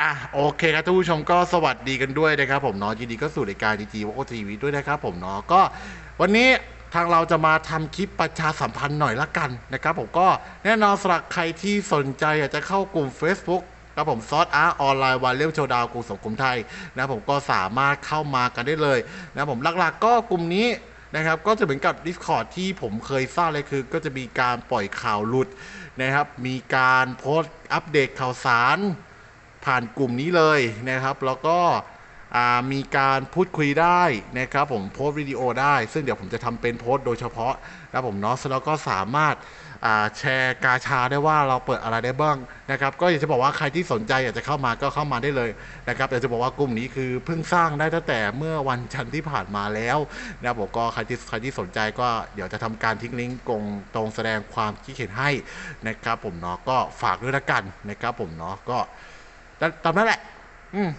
อะโอเคครับท่านผู้ชมก็สวัสดีกันด้วยนะครับผมเนาะยินดีก็สู่รายการดีจีวอทีวีด้วยนะครับผมเนาะก็วันนี้ทางเราจะมาทำคลิปประชาสัมพันธ์หน่อยละกันนะครับผมก็แน่นอนสำหรับใครที่สนใจอยากจะเข้ากลุ่ม Facebook ครับผมซอสอาร์ออนไลน์วันเล่มโชว์ดาวกลุ่มสังคมไทยนะผมก็สามารถเข้ามากันได้เลยนะผมหลักๆ ก็กลุ่มนี้นะครับก็จะเหมือนกับ Discord ที่ผมเคยสร้างเลยคือ ก็จะมีการปล่อยข่าวหลุดนะครับมีการโพสต์อัปเดตข่าวสาร ผ่านกลุ่มนี้เลยนะครับ แล้วก็มีการพูดคุยได้นะครับผมโพสต์วิดีโอได้ ซึ่งเดี๋ยวผมจะทำเป็นโพสต์โดยเฉพาะนะผมเนาะแล้วก็สามารถแชร์กาชาได้ว่าเราเปิดอะไรได้บ้างนะครับ ก็อยากจะบอกว่าใครที่สนใจอยากจะเข้ามาก็เข้ามาได้เลยนะครับอยากจะบอกว่ากลุ่มนี้คือเพิ่งสร้างได้ตั้งแต่เมื่อวันจันทร์ที่ผ่านมาแล้วนะผมก็ใครที่ใครที่สนใจก็เดี๋ยวจะทำการทิ้งลิงก์กงตรงแสดงความคิดเห็นให้นะครับผมเนาะก็ฝากด้วยละกันนะครับผมเนาะก็ ตอนนั้นแหละ อืม